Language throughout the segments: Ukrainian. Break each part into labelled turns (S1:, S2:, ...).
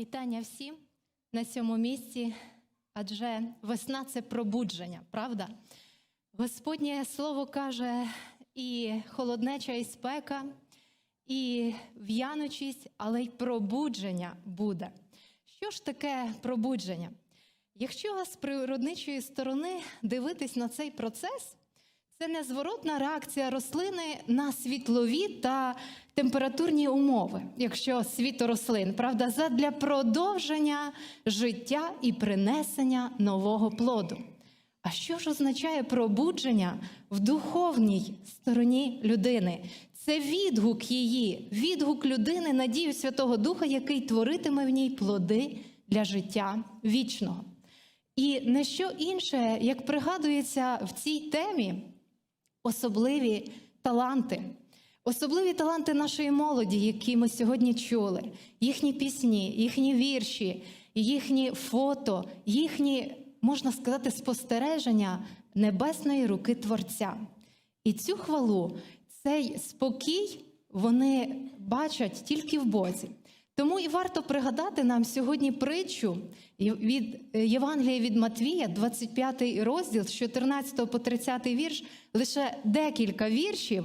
S1: Вітання всім на цьому місці, адже весна це пробудження, правда? Господнє слово каже і холоднеча, і спека, і в'яночість, але й пробудження буде. Що ж таке пробудження? Якщо з природничої сторони дивитись на цей процес, це незворотна реакція рослини на світлові та температурні умови, якщо світ рослин, правда, задля продовження життя і принесення нового плоду. А що ж означає пробудження в духовній стороні людини? Це відгук її, відгук людини, надію Святого Духа, який творитиме в ній плоди для життя вічного. І не що інше, як пригадується в цій темі, особливі таланти, особливі таланти нашої молоді, які ми сьогодні чули, їхні пісні, їхні вірші, їхні фото, їхні, можна сказати, спостереження небесної руки Творця. І цю хвалу, цей спокій вони бачать тільки в Бозі. Тому і варто пригадати нам сьогодні притчу від Євангелія від Матвія, 25 розділ з 14 по 30 вірш, лише декілька віршів,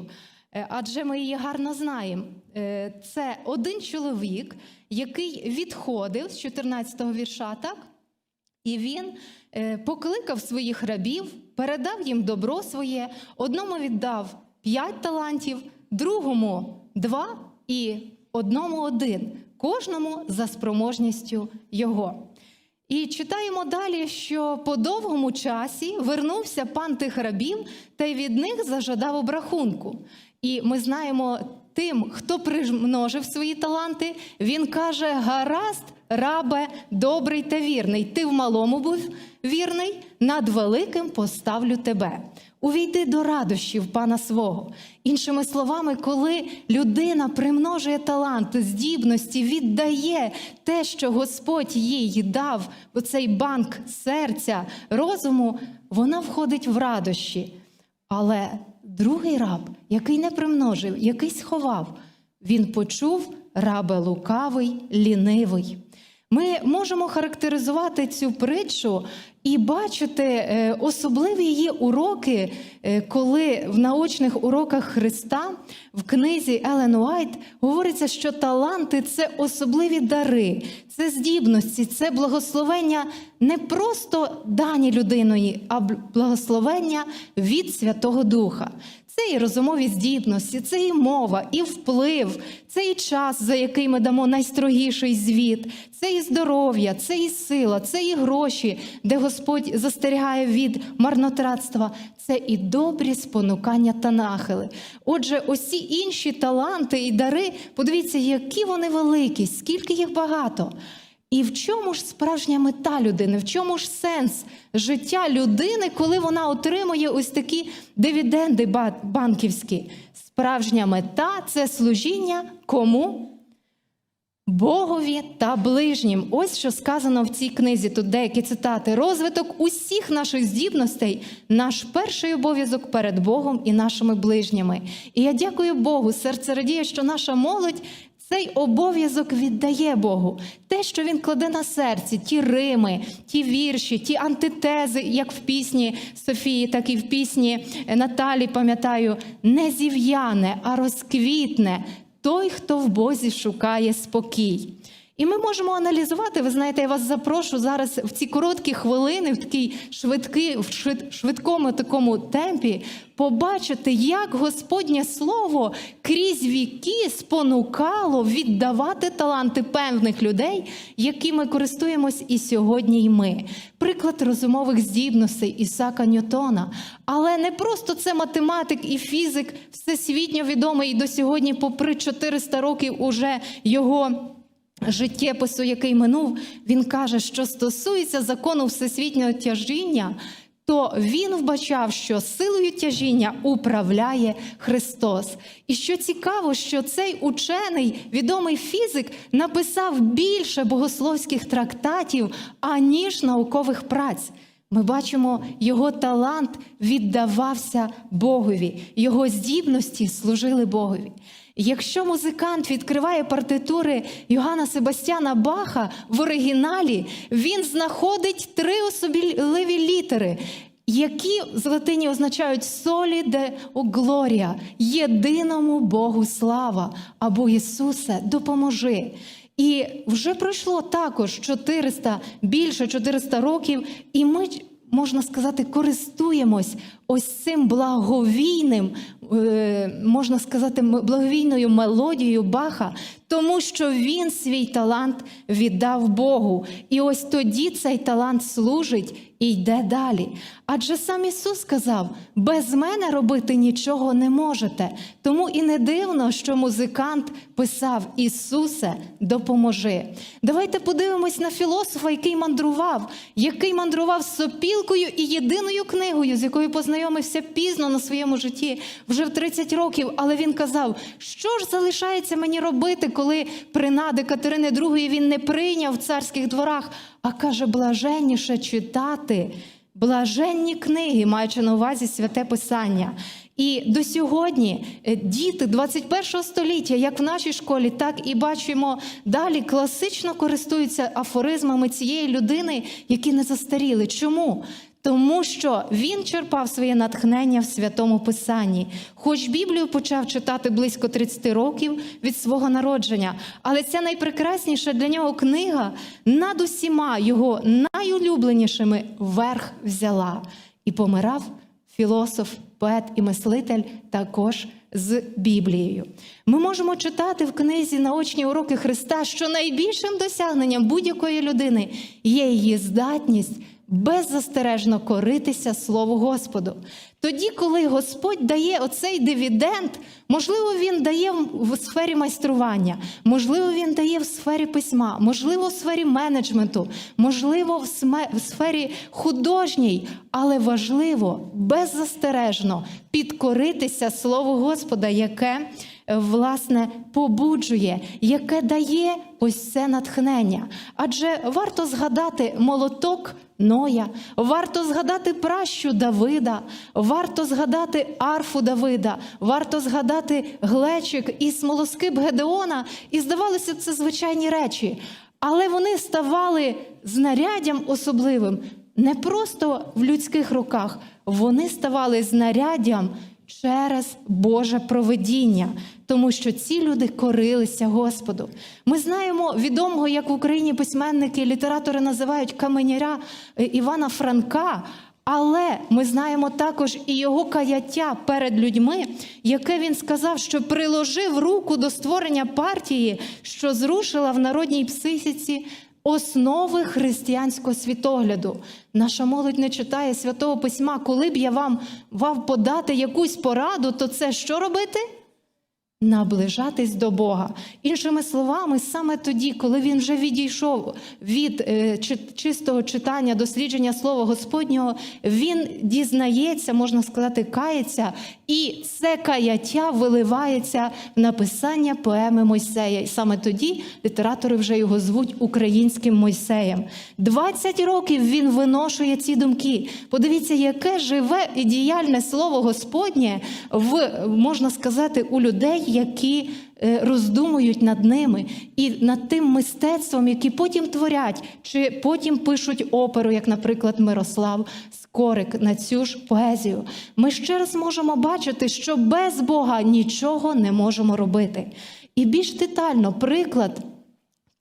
S1: е, адже ми її гарно знаємо. Е, Це один чоловік, який відходив з 14 вірша, так? І він е, покликав своїх рабів, передав їм добро своє, одному віддав п'ять талантів, другому два і одному один, кожному за спроможністю його. І читаємо далі, що по довгому часі вернувся пан тих рабів та й від них зажадав обрахунку. І ми знаємо тим, хто примножив свої таланти, він каже: гаразд, рабе, добрий та вірний. Ти в малому був вірний, над великим поставлю тебе. Увійди до радощів пана свого. Іншими словами, коли людина примножує талант, здібності, віддає те, що Господь їй дав, оцей банк серця, розуму, вона входить в радощі. Але другий раб, який не примножив, який сховав, він почув рабе лукавий, лінивий. Ми можемо характеризувати цю притчу і бачити е, особливі її уроки, е, коли в наочних уроках Христа в книзі Елен Уайт говориться, що таланти це особливі дари, це здібності, це благословення не просто дані людиною, а благословення від Святого Духа. Це і розумові здібності, це і мова, і вплив, це і час, за який ми дамо найстрогіший звіт, це і здоров'я, це і сила, це і гроші, де Господь застерігає від марнотратства, це і добрі спонукання та нахили. Отже, ці інші таланти і дари, подивіться, які вони великі, скільки їх багато. І в чому ж справжня мета людини, в чому ж сенс життя людини, коли вона отримує ось такі дивіденди банківські? Справжня мета це служіння кому? Богові та ближнім. Ось що сказано в цій книзі. Тут деякі цитати. Розвиток усіх наших здібностей наш перший обов'язок перед Богом і нашими ближніми. І я дякую Богу, серце радіє, що наша молодь цей обов'язок віддає Богу. Те, що він кладе на серці, ті рими, ті вірші, ті антитези, як в пісні Софії, так і в пісні Наталі, пам'ятаю, не зів'яне, а розквітне той, хто в Бозі шукає спокій. І ми можемо аналізувати. Ви знаєте, я вас запрошу зараз в ці короткі хвилини, в такій швидкий, в швидкому такому темпі, побачити, як Господнє Слово крізь віки спонукало віддавати таланти певних людей, якими користуємось і сьогодні, і ми. Приклад розумових здібностей Ісака Ньютона. Але не просто це математик і фізик, всесвітньо відомий і до сьогодні, попри 400 років, уже його життєпису, який минув, він каже, що стосується закону всесвітнього тяжіння, то він вбачав, що силою тяжіння управляє Христос. І що цікаво, що цей учений, відомий фізик, написав більше богословських трактатів, аніж наукових праць. Ми бачимо, його талант віддавався Богові, його здібності служили Богові. Якщо музикант відкриває партитури Йоганна Себастьяна Баха в оригіналі, він знаходить три особливі літери, які з латині означають солі де глорія, єдиному Богу слава або Ісусе, допоможи. І вже пройшло також 400, більше 400 років, і ми, можна сказати, користуємось ось цим благовійним, е, можна сказати, благовійною мелодією Баха, тому що він свій талант віддав Богу. І ось тоді цей талант служить і йде далі. Адже сам Ісус сказав: без мене робити нічого не можете. Тому і не дивно, що музикант писав: Ісусе, допоможи. Давайте подивимось на філософа, який мандрував, який мандрував сопілкою і єдиною книгою, з якою познайомився пізно на своєму житті, вже в 30 років. Але він казав, що ж залишається мені робити, коли принади Катерини II він не прийняв в царських дворах, а каже, блаженніше читати. Блаженні книги, маючи на увазі святе писання. І до сьогодні е, діти 21 століття, як в нашій школі, так і бачимо далі, класично користуються афоризмами цієї людини, які не застаріли. Чому? Тому що він черпав своє натхнення в святому писанні. Хоч Біблію почав читати близько 30 років від свого народження, але ця найпрекрасніша для нього книга над усіма його найулюбленішими верх взяла і помирав філософ, поет і мислитель також з Біблією. Ми можемо читати в книзі наочні уроки Христа, що найбільшим досягненням будь-якої людини є її здатність беззастережно коритися Слову Господу. Тоді, коли Господь дає оцей дивіденд, можливо, він дає в сфері майстрування, можливо, він дає в сфері письма, можливо, в сфері менеджменту, можливо, в сфері художній, але важливо беззастережно підкоритися Слову Господа, яке власне побуджує, яке дає ось це натхнення. Адже варто згадати молоток Ноя, варто згадати пращу Давида, варто згадати арфу Давида, варто згадати глечик і смолоскип Гедеона. І здавалося, це звичайні речі. Але вони ставали знаряддям особливим не просто в людських руках, вони ставали знаряддям через Боже провидіння, тому що ці люди корилися Господу. Ми знаємо відомого, як в Україні письменники, і літератори називають каменяря е, Івана Франка. Але ми знаємо також і його каяття перед людьми, яке він сказав, що приложив руку до створення партії, що зрушила в народній психіці основи християнського світогляду. Наша молодь не читає святого письма. Коли б я вам мав подати якусь пораду, то це що робити? Наближатись до Бога. Іншими словами, саме тоді, коли він вже відійшов від е, чи- чистого читання, дослідження Слова Господнього, він дізнається, можна сказати, кається, і це каяття виливається в написання поеми Мойсея. І саме тоді літератори вже його звуть українським Мойсеєм. 20 років він виношує ці думки. Подивіться, яке живе і діяльне слово Господнє в можна сказати у людей, які роздумують над ними і над тим мистецтвом, які потім творять, чи потім пишуть оперу, як, наприклад, Мирослав Скорик на цю ж поезію. Ми ще раз можемо бачити, що без Бога нічого не можемо робити. І більш детально приклад.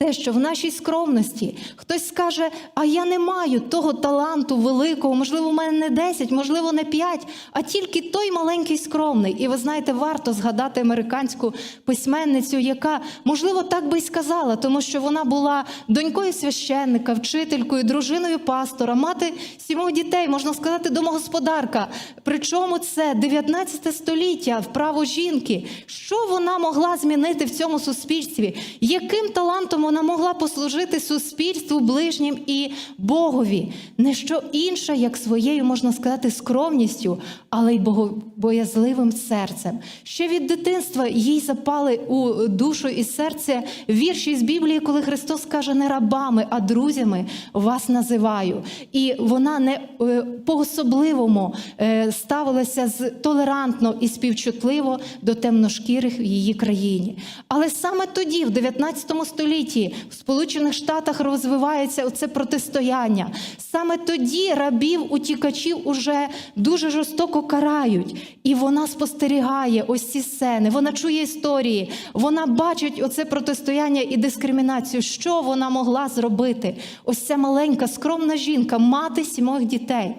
S1: Те, що в нашій скромності хтось скаже, а я не маю того таланту великого, можливо, у мене не 10, можливо, не 5, а тільки той маленький скромний. І ви знаєте, варто згадати американську письменницю, яка, можливо, так би й сказала, тому що вона була донькою священника, вчителькою, дружиною пастора, мати сімох дітей, можна сказати, домогосподарка. Причому це 19 століття, вправо жінки. Що вона могла змінити в цьому суспільстві? Яким талантом вона вона могла послужити суспільству, ближнім і Богові. Не що інше, як своєю, можна сказати, скромністю, але й богобоязливим серцем. Ще від дитинства їй запали у душу і серце вірші з Біблії, коли Христос каже, не рабами, а друзями вас називаю. І вона не е, по-особливому е, ставилася з толерантно і співчутливо до темношкірих в її країні. Але саме тоді, в 19 столітті, в Сполучених Штатах розвивається оце протистояння. Саме тоді рабів, утікачів уже дуже жорстоко карають. І вона спостерігає ось ці сцени, вона чує історії, вона бачить оце протистояння і дискримінацію. Що вона могла зробити? Ось ця маленька, скромна жінка, мати сімох дітей.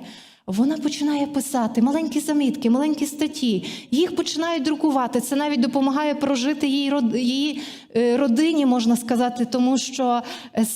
S1: Вона починає писати маленькі замітки, маленькі статті. Їх починають друкувати. Це навіть допомагає прожити її її е, родині, можна сказати, тому що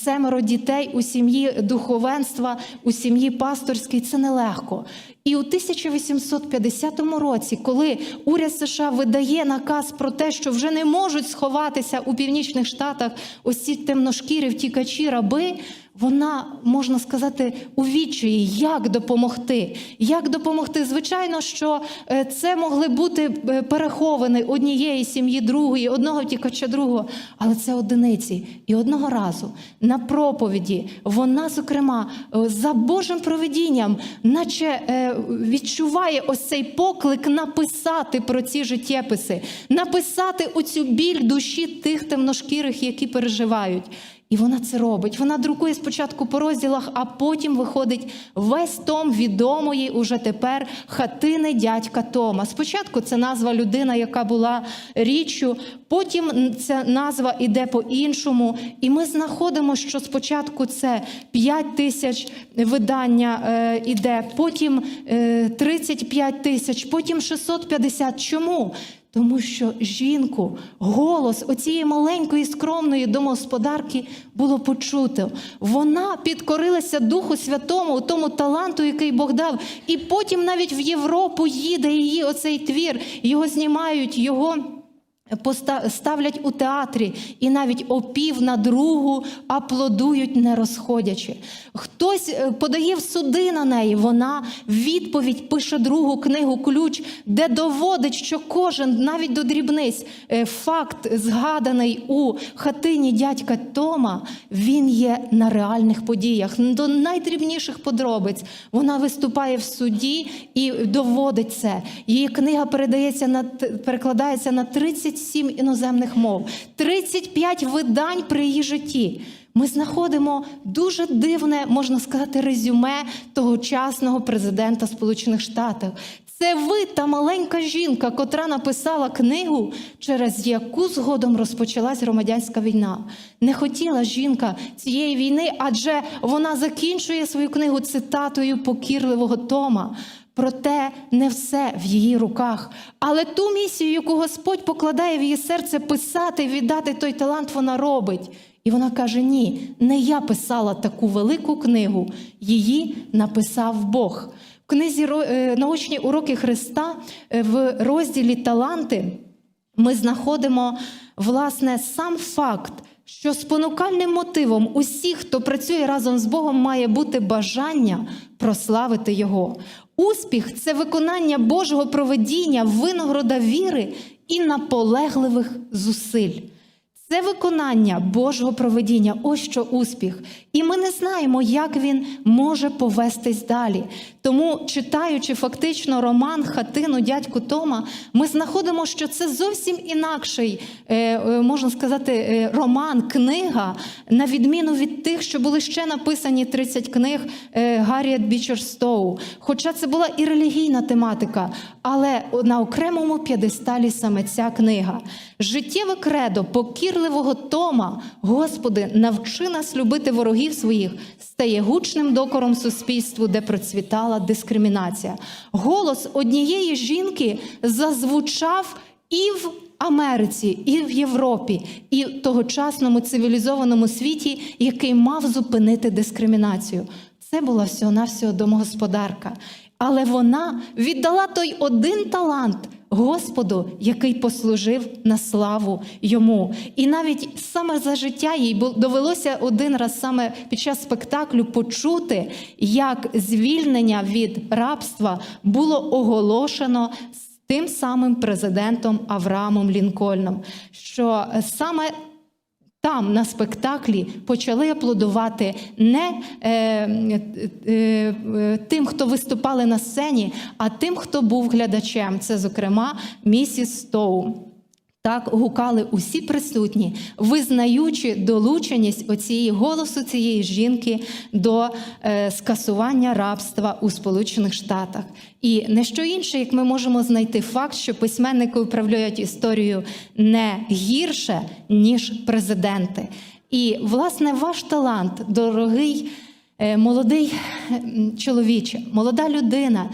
S1: семеро дітей у сім'ї духовенства, у сім'ї пасторській це нелегко. І у 1850 році, коли уряд США видає наказ про те, що вже не можуть сховатися у північних штатах ось ці темношкірі втікачі, раби. Вона можна сказати у відчаї, як допомогти. Як допомогти? Звичайно, що е, це могли бути е, переховані однієї сім'ї другої, одного втікача другого, але це одиниці. І одного разу на проповіді вона, зокрема, е, за Божим проведінням, наче відчуває ось цей поклик написати про ці життєписи, написати оцю біль душі тих темношкірих, які переживають. І вона це робить. Вона друкує спочатку по розділах, а потім виходить весь том відомої уже тепер хатини дядька Тома. Спочатку це назва людина, яка була річчю, потім ця назва іде по-іншому. І ми знаходимо, що спочатку це 5 тисяч видання е, іде, потім е, 35 тисяч, потім 650. Чому? Тому що жінку, голос оцієї маленької скромної домогосподарки було почуто. Вона підкорилася Духу Святому, тому таланту, який Бог дав. І потім навіть в Європу їде її оцей твір, його знімають, його. Ставлять у театрі і навіть опів на другу аплодують, не розходячи. Хтось е, подає в суди на неї. Вона відповідь пише другу книгу Ключ, де доводить, що кожен, навіть до дрібниць, е, факт, згаданий у хатині дядька Тома, він є на реальних подіях. До найдрібніших подробиць вона виступає в суді і доводить це. Її книга передається на перекладається на 37 іноземних мов, 35 видань при її житті. Ми знаходимо дуже дивне, можна сказати, резюме тогочасного президента Сполучених Штатів. Це ви та маленька жінка, котра написала книгу, через яку згодом розпочалась громадянська війна. Не хотіла жінка цієї війни, адже вона закінчує свою книгу цитатою покірливого Тома. Проте не все в її руках. Але ту місію, яку Господь покладає в її серце писати, віддати той талант, вона робить. І вона каже: Ні, не я писала таку велику книгу, її написав Бог. В книзі е, Научні уроки Христа е, в розділі Таланти ми знаходимо власне сам факт, що спонукальним мотивом усіх, хто працює разом з Богом, має бути бажання прославити Його. Успіх це виконання Божого проведіння, винагорода віри і наполегливих зусиль. Це виконання Божого проведіння, ось що успіх. І ми не знаємо, як він може повестись далі. Тому, читаючи фактично роман Хатину дядьку Тома, ми знаходимо, що це зовсім інакший, е, е, можна сказати, е, роман, книга, на відміну від тих, що були ще написані 30 книг Гарріет Бічер Стоу. Хоча це була і релігійна тематика, але на окремому п'єдесталі саме ця книга. Життєве кредо покірливого Тома, Господи, навчи нас любити ворогів своїх, стає гучним докором суспільству, де процвітала дискримінація. Голос однієї жінки зазвучав і в Америці, і в Європі, і в тогочасному цивілізованому світі, який мав зупинити дискримінацію. Це була всього-навсього домогосподарка. Але вона віддала той один талант Господу, який послужив на славу йому. І навіть саме за життя їй довелося один раз саме під час спектаклю почути, як звільнення від рабства було оголошено з тим самим президентом Авраамом Лінкольном. Що саме там на спектаклі почали аплодувати не е, е, е, тим, хто виступали на сцені, а тим, хто був глядачем. Це, зокрема, місіс Стоу. Так гукали усі присутні, визнаючи долученість оцієї голосу цієї жінки до е, скасування рабства у Сполучених Штатах. І не що інше, як ми можемо знайти факт, що письменники управляють історією не гірше, ніж президенти. І, власне, ваш талант, дорогий е, молодий чоловіче, молода людина.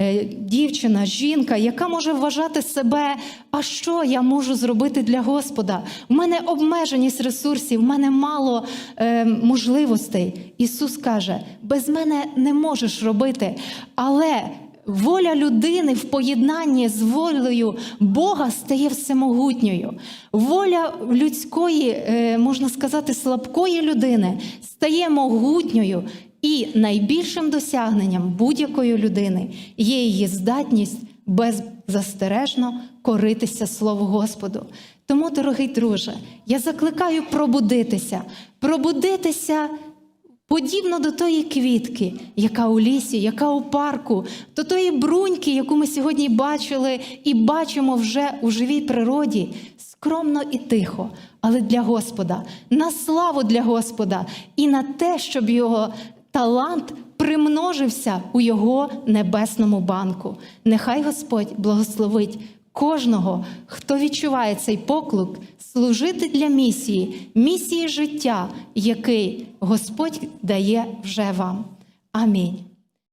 S1: Е, Дівчина, жінка, яка може вважати себе, а що я можу зробити для Господа? У мене обмеженість ресурсів, в мене мало е, можливостей. Ісус каже: без мене не можеш робити, але воля людини в поєднанні з волею Бога стає всемогутньою. Воля людської, е, можна сказати, слабкої людини стає могутньою. І найбільшим досягненням будь-якої людини є її здатність беззастережно коритися Слову Господу. Тому, дорогий друже, я закликаю пробудитися, пробудитися подібно до тої квітки, яка у лісі, яка у парку, до тої бруньки, яку ми сьогодні бачили і бачимо вже у живій природі, скромно і тихо, але для Господа, на славу для Господа і на те, щоб його талант примножився у його небесному банку. Нехай Господь благословить кожного, хто відчуває цей поклик, служити для місії, місії життя, який Господь дає вже вам. Амінь.